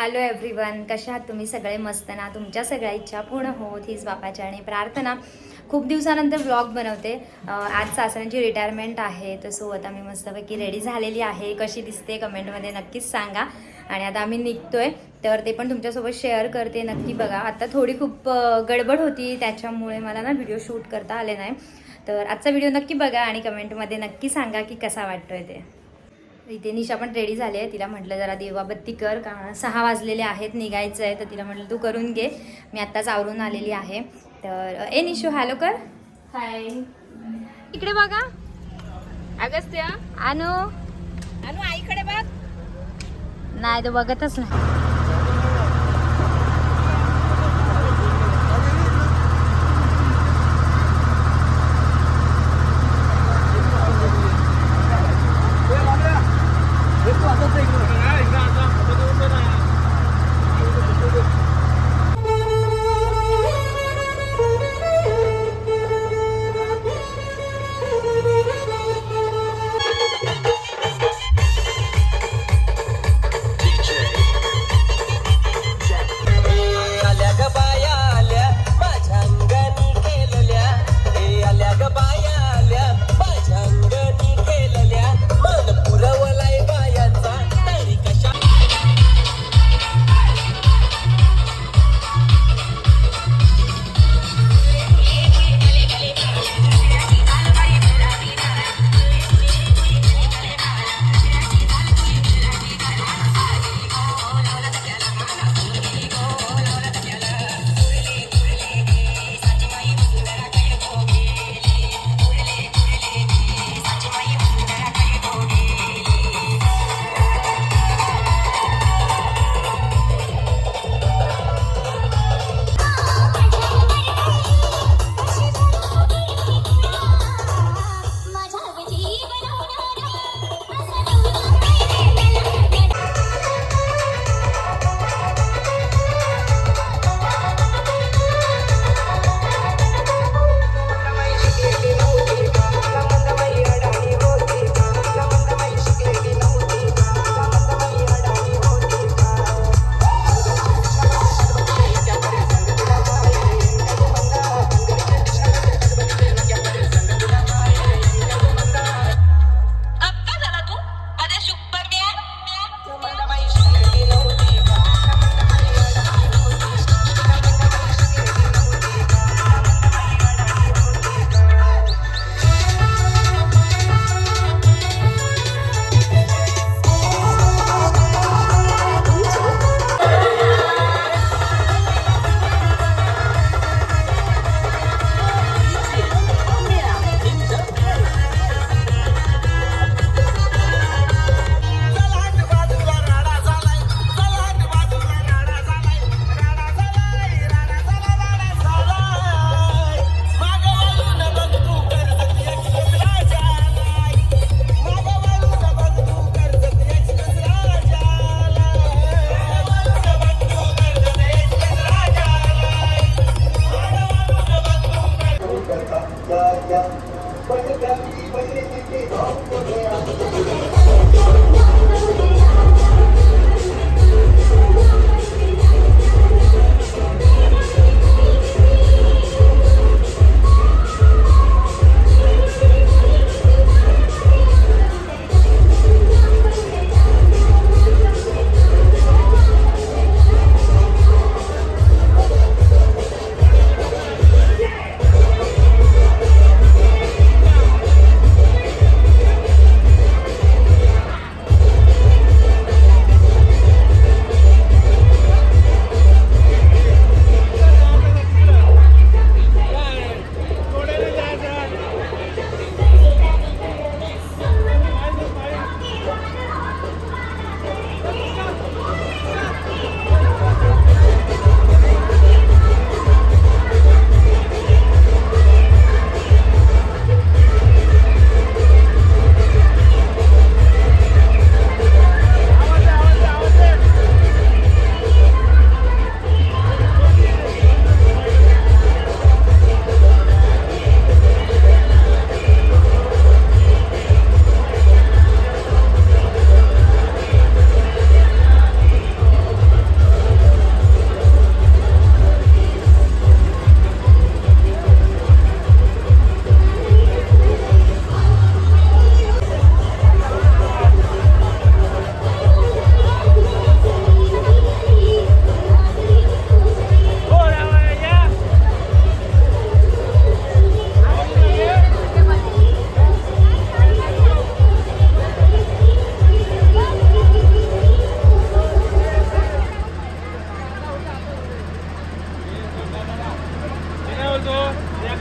Hello everyone कशा आहात तुम्ही? सगळे मस्त ना? तुमच्या सगळ्या इच्छा पूर्ण होत हीच बापाच्या आणि प्रार्थना. खूप दिवसानंतर व्लॉग बनवते. आज सासऱ्यांची रिटायरमेंट आहे तर सो आता मी मस्तपैकी रेडी झालेली आहे. कशी दिसते कमेंटमध्ये नक्कीच सांगा. आणि आता आम्ही निघतोय तर ते पण तुमच्यासोबत शेअर करते. नक्की बघा. आता थोडी खूप गडबड होती त्याच्यामुळे मला ना व्हिडिओ शूट करता आले नाही. तर आजचा व्हिडिओ नक्की बघा आणि कमेंटमध्ये नक्की सांगा की कसा वाटतोय ते. इथे निशा पण रेडी झाली आहे. तिला म्हटलं जरा देवाबत्ती कर कारण सहा वाजलेले आहेत निघायचं आहे तर तिला म्हटलं तू करून घे. मी आत्ताच आवरून आलेली आहे. तर ए निशू हॅलो कर. हाय इकडे बघा. अगस्त्य. आणू अनु आईकडे बघ. नाही तो बघतच नाही.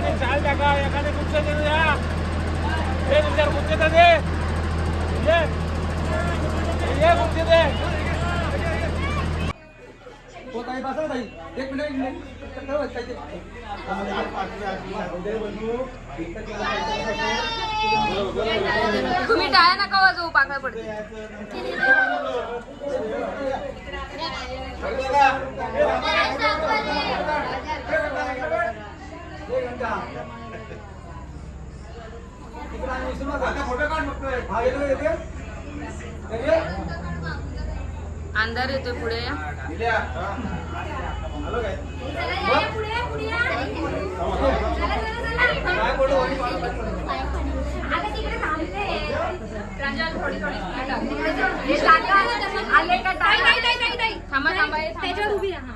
एकाने चाल टाका एकाने गुच्छ देऊ द्या हे विचार गुच्छ दे. ये. गुच्छ दे. तुम्ही टाळ्या नका वाजवू पाकळ पडते अंधार येतोय पुढे या काय बोलू? थांबा थांबा हे थांबा.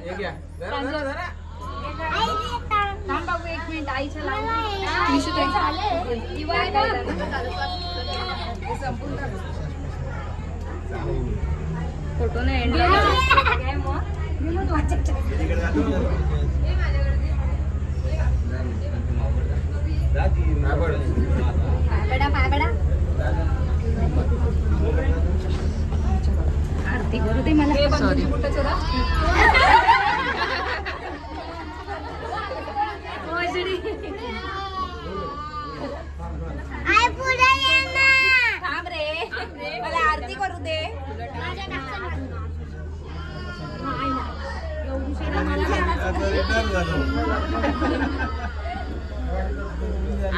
हे घ्या. जरा, जरा, जरा. फोटो नाही एंड काय बोलू? आरती करू दे मला सॉरी थांब रे मला आरती करू दे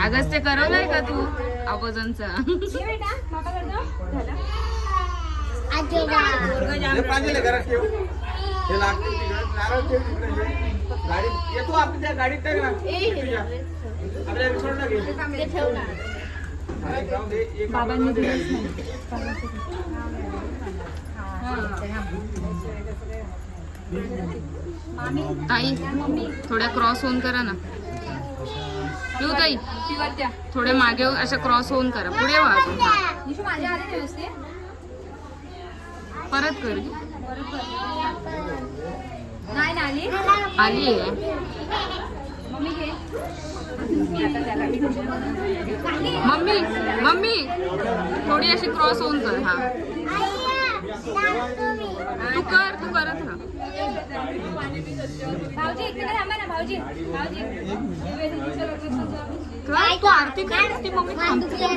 आगच ते करवलंय का तू हे. हे. हे. येतो आपण त्या गाडीत टाक ना तुझ्या. आपल्या रिसॉर्टला घे. हा, एक राहून ताई थोड्या क्रॉस होऊन करा ना. येऊ ताई. थोडे मागे अशा क्रॉस होऊन करा. पुढे वा अजून. परत कर. आली मम्मी मम्मी मम्मी थोडी अशी क्रॉस होऊन कर हा. तू कर तू करत राहा. तू आरती कर ती मम्मी थांबते.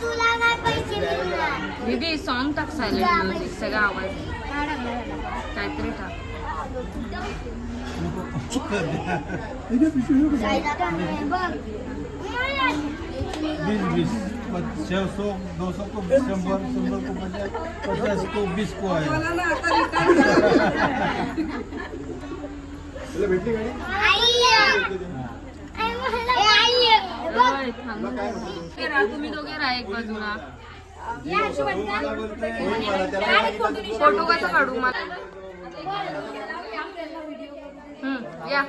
तुला काय पैसे मिळणार. दीदी सॉन्ग टाक सायलेंट म्युझिक सगळा आवाज. काहीतरी टाक. बीस बीस छः सौ दो सौ को शंबर शंबर को पचास पचास को बीस को तुला भेटली गाडी राहा, तुम्ही दोघे राहा एक बाजूला. फोटो कसा काढू मला. या.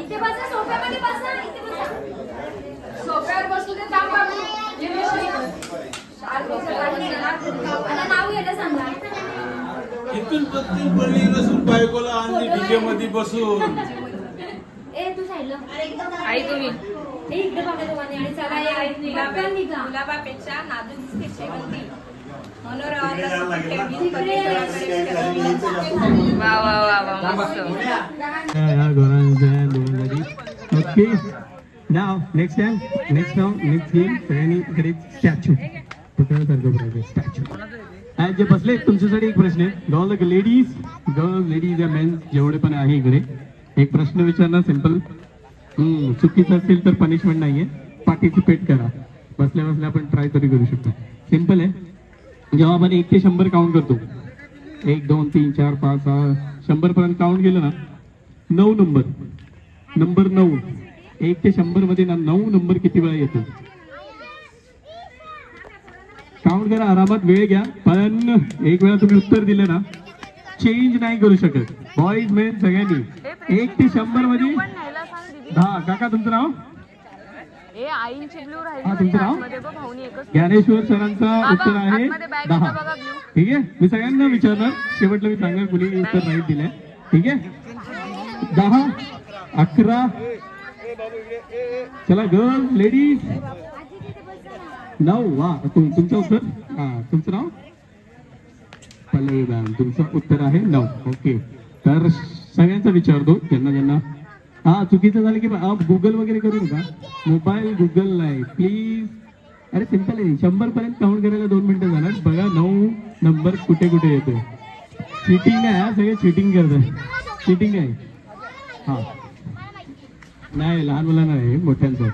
इथे बसा सोफ्यामध्ये बसा इथे बसा. सोफ्यावर बसू दे थांब बाबू. आता नाव घ्यायला सांगा. इथून पत्ती पडली नसून बायकोला आणली डीजे मध्ये बसून. ए तू साईडला. आई तुम्ही. ए इकडे बघा दोघांनी आणि चला या निघा निघा गुलाबापेक्षा नाजूक दिसते शेवंती. वा वा वा वा मस्त. Okay. Now, next time, next round, next game, सगळ्यांनी इकडे पाहिजे स्टॅच्यू आणि जे बसले तुमच्यासाठी एक प्रश्न आहे. गॉल लेडीज गर्ल लेडीज या मेन जेवढे पण आहे इकडे. एक प्रश्न विचारणार सिंपल चुकीचं असेल तर पनिशमेंट नाहीये. पार्टिसिपेट करा. बसल्या बसल्या आपण ट्राय तरी करू शकतो. सिंपल आहे. जेव्हा आपण एक ते शंभर काउंट करतो. एक दोन तीन चार पाच सहा शंभर पर्यंत काउंट केलं ना नऊ नंबर नंबर नऊ. एक ते शंभरमध्ये ना नऊ नंबर किती वेळा येतो काउंट करा आरामात वेळ घ्या. पण एक वेळा तुम्ही उत्तर दिलं ना चेंज नाही करू शकत. बॉईज मेन सगळ्यांनी. एक ते शंभरमध्ये सांग दहा काका तुमचं नाव? हा, तुमचं नाव? भाऊनी एकच ज्ञानेश्वर सरांचा उत्तर आहे. आतमध्ये दहा. बघा ठीक आहे? मी सगळ्यांना विचारणार शेवटला मी सांगणार कुणी उत्तर नाही दिलंय. ठीक आहे? दहा अकरा. चला गर्ल लेडीज नऊ. वा तुम तुमचं उत्तर? हा तुमचं नाव? पल्लवी मॅम तुमचं उत्तर आहे नऊ. ओके. तर सगळ्यांचा विचारतो ज्यांना ज्यांना हा चुकीचं झालं की गुगल वगैरे करू नका. मोबाईल गुगल नाही. प्लीज अरे सिंपल आहे. शंभर पर्यंत काउंट करायला दोन मिनिटं जाणार बघा नऊ नंबर कुठे कुठे येतो चिटिंग आहे हा, सगळे चिटिंग करतात. चिटिंग आहे. हा. नाही लहान मुलांना नाही मोठ्यांचं.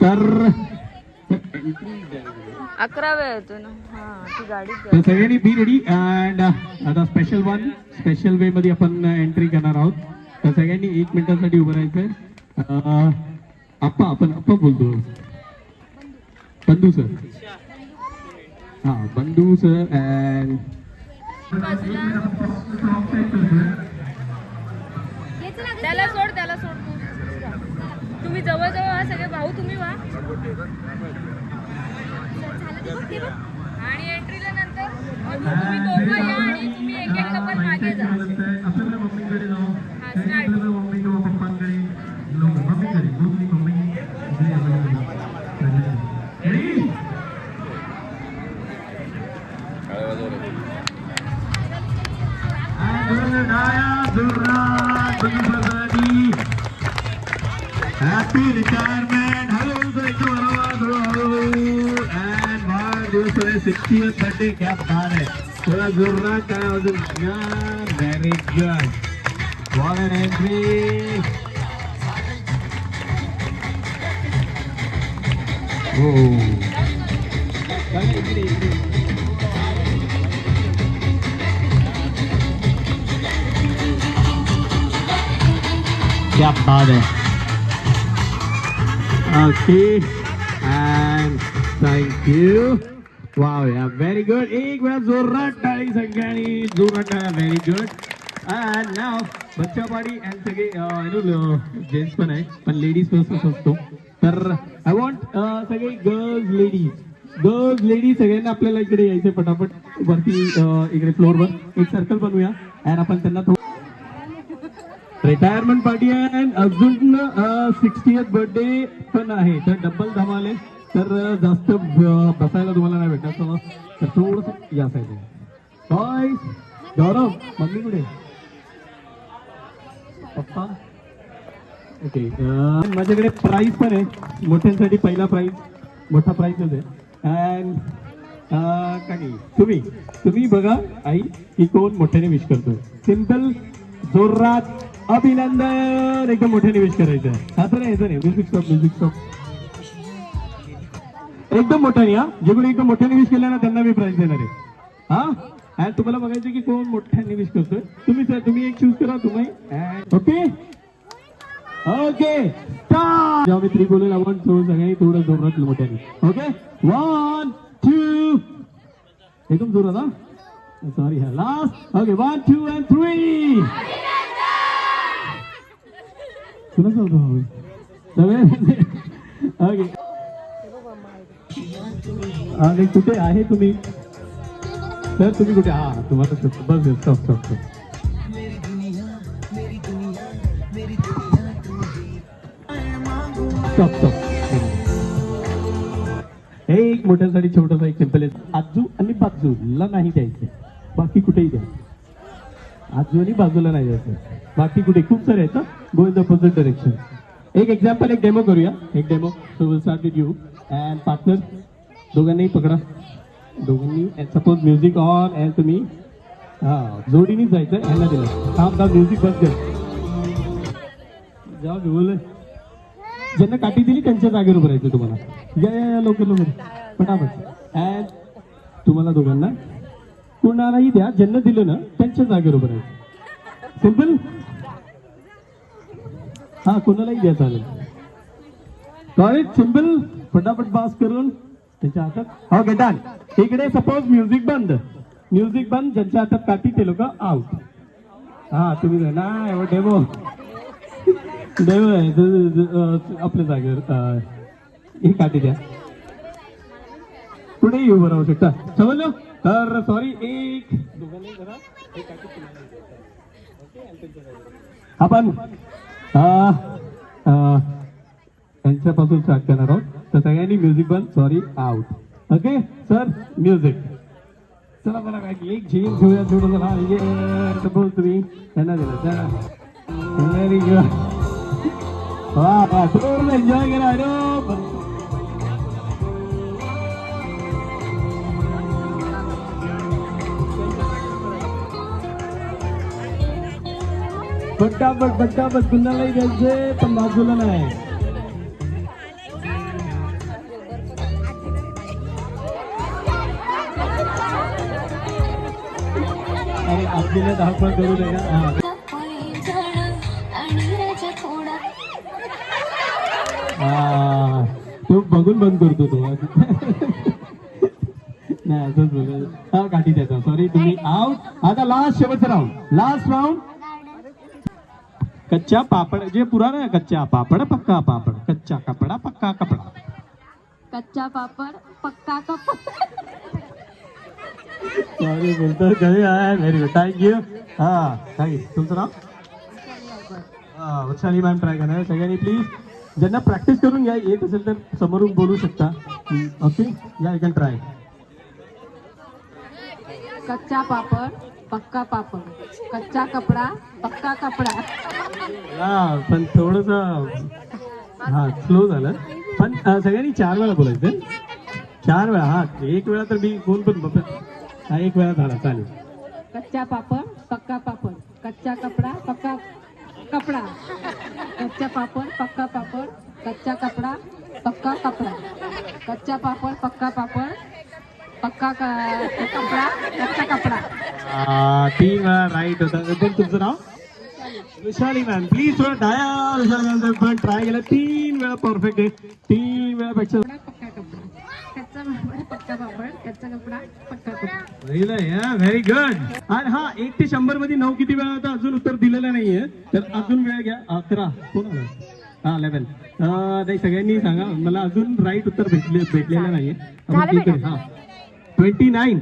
तर अकरा वेळ येतो ना. हा सगळ्यांनी बी रेडी अँड आता स्पेशल वन स्पेशल वे मध्ये आपण एंट्री करणार आहोत. तर सगळ्यांनी एक मिनिटासाठी उभं राहायचं. आप्पा आपण आप्पा बोलतो. बंधू सर. हा बंधू सर अँड त्याला सोड त्याला सोड. तू. तुम्ही जवळ जवळ व्हा सगळे भाऊ तुम्ही व्हा. आणि एंट्रीला नंतर तुम्ही दोघं या आणि तुम्ही एक एक कपल मागे जा. आपल्याला मम्मीकडे जाऊ हा स्टार्ट आपल्याला मम्मी किंवा पप्पांकडे मम्मीकडे mummy mummy Ready? Happy retirement. Hello, sir. Hello, hello, hello. And वाढदिवस 60th birthday. क्या बात है थोड़ा जोरदार काय अजून very good what an entry हो क्या बात है Okay, and thank you. Wow, yeah, very good. एक वेळा जोरात टाळी सगळ्यांनी जोरात टाळ्या व्हेरी गुड अँड बच्चापाडी बच्चा अँड सगळे जेंट्स पण आहे पण लेडीज फर्स्ट असतो. तर आय वॉन्ट सगळे गर्ल्स लेडीज गर्ल्स लेडीज सगळ्यांना आपल्याला इकडे यायचे पटापट. वरती इकडे फ्लोअरवर एक सर्कल बनवूया. अँड आपण त्यांना रिटायरमेंट पार्टी आहे अँड अजून सिक्स्टीएथ बर्थडे पण आहे. तर डबल धमाल आहे. तर जास्त बसायला तुम्हाला नाही भेटणार तर तर थोडस या साईड गौरव मम्मी कुठे? पप्पा? ओके माझ्याकडे प्राईज पण आहे. मोठ्यांसाठी पहिला प्राईज मोठा प्राईजच आहे. अँड काही तुम्ही तुम्ही बघा आई की कोण मोठ्याने विश करतो सिंपल जोरात अभिनंदन. एकदम मोठ्याने विश करायचं आहे असं नाही असं नाही. म्युझिक स्टॉप म्युझिक स्टॉप एकदम मोठ्याने हा. जे कोणी एकदम मोठ्याने विश केलं ना त्यांना मी प्राईज देणार आहे. हा? आणि तुम्हाला बघायचं की कोण मोठ्याने विश करतोय. तुम्ही सर तुम्ही एक चूज करा तुम्ही. ओके ओके जेव्हा मी थ्री बोलेल आपण थोडं सगळ्यांनी थोडं जोरात मोठ्याने. ओके वन टू एकदम जोरात हा? सॉरी हा last okay one two and three तुला होतो सगळे? ओके आणि कुठे आहे तुम्ही? सर तुम्ही कुठे? हा तुम्हाला शोधतो. Bus stop stop stop. Stop stop. हे एक मोठ्यासाठी छोटासा एक सिंपल आहे. आजू आणि बाजूला नाही द्यायचं. बाकी कुठेही द्या. आजू आणि बाजूला नाही द्यायचं. बाकी कुठे? खूप सारे आहेत go in the opposite direction एक एक्झाम्पल एक डेमो करूया. एक demo so will start with you and partner दोघांनाही पकडा. दोघांनी सपोज म्युझिक ऑन अँड तुम्ही हा जोडीनेच जायचं ह्यांना दिलं. थांब थांब म्युझिक बंद कर. जेव्हा बोल ज्यांना काठी दिली त्यांच्या जागेवर उभं राहायचं तुम्हाला. या या या लवकर लवकर. पटापट. अँड तुम्हाला दोघांना कुणालाही द्या ज्यांना दिलं ना त्यांच्या जागेवर उभं राहायचं. सिंपल हा कोणालाही द्या चालेल. कॉलेज सिंपल फटाफट पास करून. त्याच्या हातात. हो गेटान इकडे सपोज म्युझिक बंद. म्युझिक बंद ज्यांच्या हातात काठी ते लोक आउट हा तुम्ही जा. नाही डेमो डेमो आहे. आपल्या जागेवर अं, ही काठी द्या. कुठेही उभं राहू शकता. समजलं? तर सॉरी एक आपण त्यांच्यापासून स्टार्ट करणार आहोत. तर सगळ्यांनी म्युझिक बंद. Sorry out okay sir music चला मला काय एक झेल घेऊया थोडं चला म्हणजे सपोज तुम्ही. त्यांना दिलं चला व्हेरी गुड वा वा थोडं एन्जॉय केला. अरे पटापट पटापट कुणालाही द्यायचे पण बाजूला नाही. आपल्याला धावपळ करू दे हा. तो बघून बंद करतो तो. नाही असंच बोल. हा काठी त्याचा सॉरी तुम्ही आउट आता लास्ट शेवटचा राऊंड लास्ट राऊंड कच्चा पापड. जे पुराना आहे कच्चा पापड पक्का पापड. कच्चा कपडा पक्का कपडा. कच्चा पापड पक्का कपडा. सॉरी बोलतो कधी आहे व्हेरी गुड थँक्यू हा थँक्यू तुमचं नाव हा वैशाली मॅम ट्राय करणार सगळ्यांनी प्लीज ज्यांना प्रॅक्टिस करून घ्या येत असेल तर समोरून बोलू शकता. ओके या यू कॅन ट्राय कच्चा पापड पक्का पापड. कच्चा कपडा पक्का कपडा. हा पण थोडस हा स्लो झालं. पण सगळ्यांनी चार वेळा बोलायचं. चार वेळा हा एक वेळा तर मी कोण पण हा एक वेळा झाला चालेल. कच्चा पापड पक्का पापड. कच्चा कपडा पक्का कपडा. कच्चा पापड पक्का पापड. कच्चा कपडा पक्का कपडा. कच्चा पापड पक्का पापड. पक्का क- कपडा कच्चा कपडा. तीन वेळा राईट होता. पण तुमचं नाव? विशाली मॅम. प्लीज थोडं डाया विशाली मॅम पण ट्राय केलं. तीन वेळा परफेक्ट आहे. तीन वेळापेक्षा पक्का कपडा कच्चा पापड पक्का पापड कच्चा कपडा पक्का कपडा व्हेरी गुड आणि हा एक ते शंभरमध्ये नऊ किती वेळा आता अजून उत्तर दिलेलं नाहीये. तर अजून वेळ घ्या अकरा. कोण? हा लेवन नाही सगळ्यांनी सांगा. मला अजून राईट उत्तर भेटले भेटलेलं नाहीये. हा twenty nine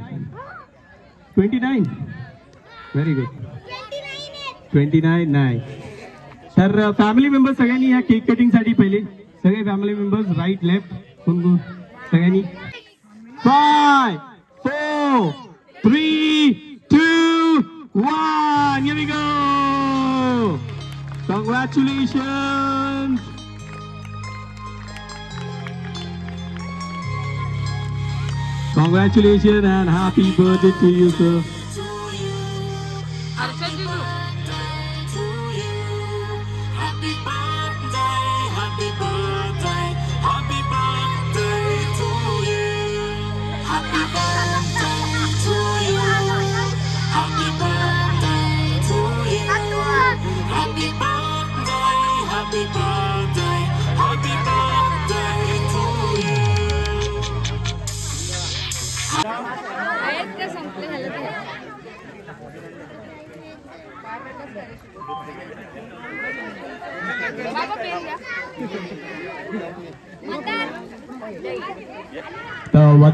twenty nine very good twenty nine नाही तर फॅमिली मेंबर्स सगळ्यांनी या केक कटिंगसाठी पहिले. सगळे फॅमिली मेंबर्स राईट लेफ्ट कोण कोण? सगळ्यांनी? five, four, three, two, one. Here we go. Congratulations. Congratulations and happy birthday to you, sir.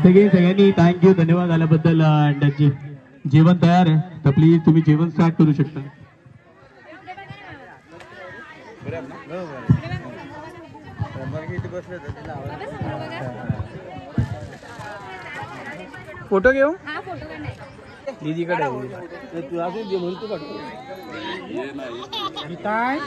Again सगळ्यांनी थँक्यू धन्यवाद आल्याबद्दल बदल and जे जेवण तयार आहे तर प्लीज़ तुम्ही जेवण स्टार्ट करू शकता फ़ोटो घेऊ दीदीकडे तुला म्हणून तू काढतो गीताय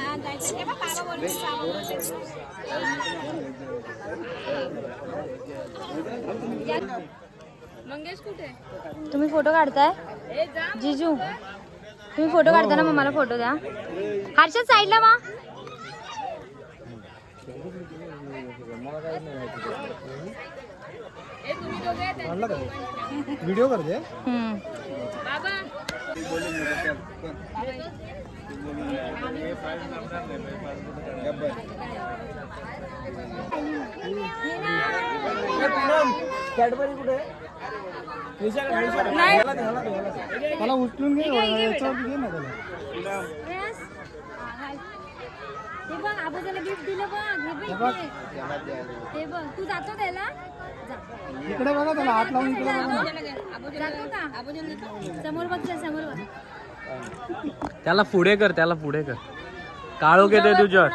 तुम्ही फ़ोटो काढताय? जिजू तुम्ही फ़ोटो काढताना मग मला फ़ोटो द्या. हर्षद साईडला वा. व्हिडिओ करते? हम्म. कॅडबरी कुठे? मला उचलून घे याच्यावरती घे ना त्याला बघ आबोजाला गिफ्ट दिलं बघ. हे बघ इथे. बघ. तू जातो त्याला? जा. इकडे बघा त्याला हात लावून इकडे बघा. जातो. का? समोर बघ चल, समोर बघ. त्याला पुढे कर त्याला पुढे कर. तुझ्यावर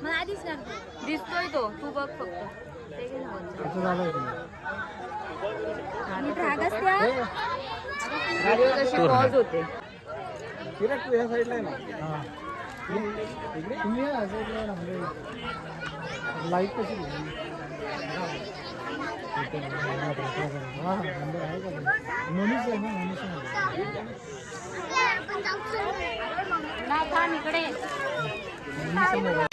मला आधीच लागतो. दिसतोय तो. तू बघ फक्त. ते घे ना वरचं. असं झालंय ते. नीट राग असत्या किरण तू या साईडला आहे ना इकडे तुम्ही या साईडला ना म्हणजे लाइट कशी? हा, हा, इकडे मनीष आहे ना.